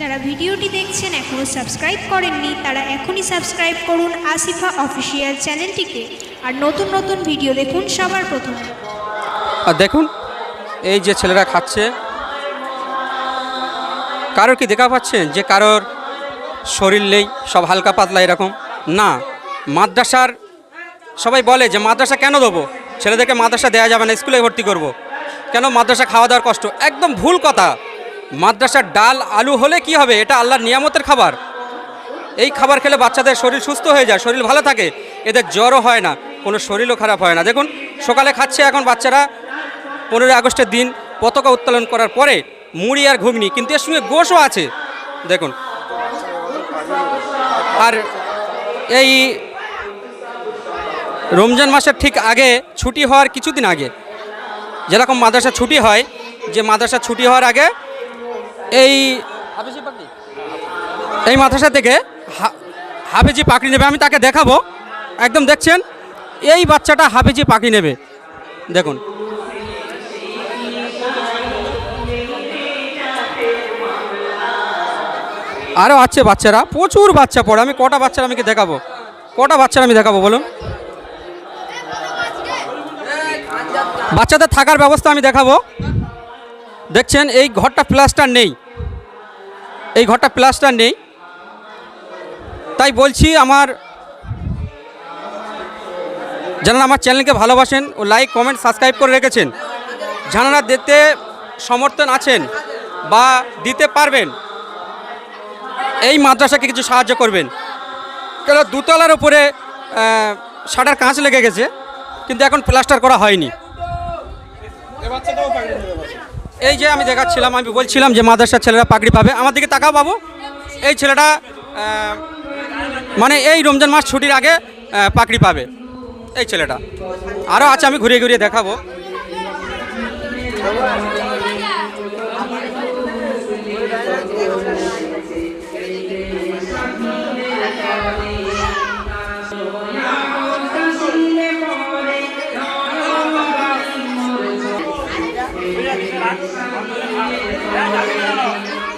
যারা ভিডিওটি দেখছেন এখনও সাবস্ক্রাইব করেননি, তারা এখনই সাবস্ক্রাইব করুন আসিফা অফিসিয়াল চ্যানেলটিকে। আর নতুন নতুন ভিডিও দেখুন সবার প্রথমে। আর দেখুন, এই যে ছেলেরা খাচ্ছে, কারোর কি দেখা পাচ্ছেন যে কারোর শরীর নেই, সব হালকা পাতলা এরকম? না, মাদ্রাসার সবাই বলে যে মাদ্রাসা কেন দেবো? ছেলেদেরকে মাদ্রাসা দেওয়া যাবে না, স্কুলে ভর্তি করব। কেন মাদ্রাসা খাওয়া দাওয়ার কষ্ট? একদম ভুল কথা। মাদ্রাসার ডাল, আলু হলে কি হবে? এটা আল্লাহর নিয়ামতের খাবার। এই খাবার খেলে বাচ্চাদের শরীর সুস্থ হয়ে যায়, শরীর ভালো থাকে। এদের জ্বরও হয় না, কোনো শরীরও খারাপ হয় না। দেখুন, সকালে খাচ্ছে এখন বাচ্চারা। পনেরোই আগস্টের দিন পতাকা উত্তোলন করার পরে মুড়ি আর ঘুগনি, কিন্তু এর সঙ্গে গোশও আছে। দেখুন। আর এই রমজান মাসের ঠিক আগে ছুটি হওয়ার কিছুদিন আগে, যেরকম মাদ্রাসা ছুটি হয়, যে মাদ্রাসা ছুটি হওয়ার আগে এই এই মাদ্রাসা থেকে হাফেজি পাখি নেবে আমি তাকে দেখাবো। একদম দেখছেন? এই বাচ্চাটা হাফেজি পাখি নেবে। দেখুন। আরও আছে বাচ্চারা প্রচুর বাচ্চা পড়ে। আমি কটা বাচ্চারা আমি কি দেখাবো? কটা বাচ্চারা আমি দেখাবো বলুন? বাচ্চাদের থাকার ব্যবস্থা আমি দেখাবো। দেখছেন, এই ঘরটা প্লাস্টার নেই। এই ঘরটা প্লাস্টার নেই। তাই বলছি আমার যারা আমার চ্যানেলকে ভালোবাসেন ও লাইক, কমেন্ট, সাবস্ক্রাইব করে রেখেছেন যারা দিতে সমর্থন আছেন বা দিতে পারবেন, এই মাদ্রাসাকে কিছু সাহায্য করবেন। কেন, দুতলার উপরে সাটার কাঁচ লেগে গেছে, কিন্তু এখন প্লাস্টার করা হয়নি। এই যে আমি দেখাচ্ছিলাম, আমি বলছিলাম যে মাদ্রাসার ছেলেরা পাগড়ি পাবে। আমার দিকে তাকাও বাবু। এই ছেলেটা মানে এই রমজান মাস ছুটির আগে পাকড়ি পাবে। এই ছেলেটা। আরও আছে, আমি ঘুরিয়ে ঘুরিয়ে দেখাবো। Kuya, isa lang? Kuya, isa lang?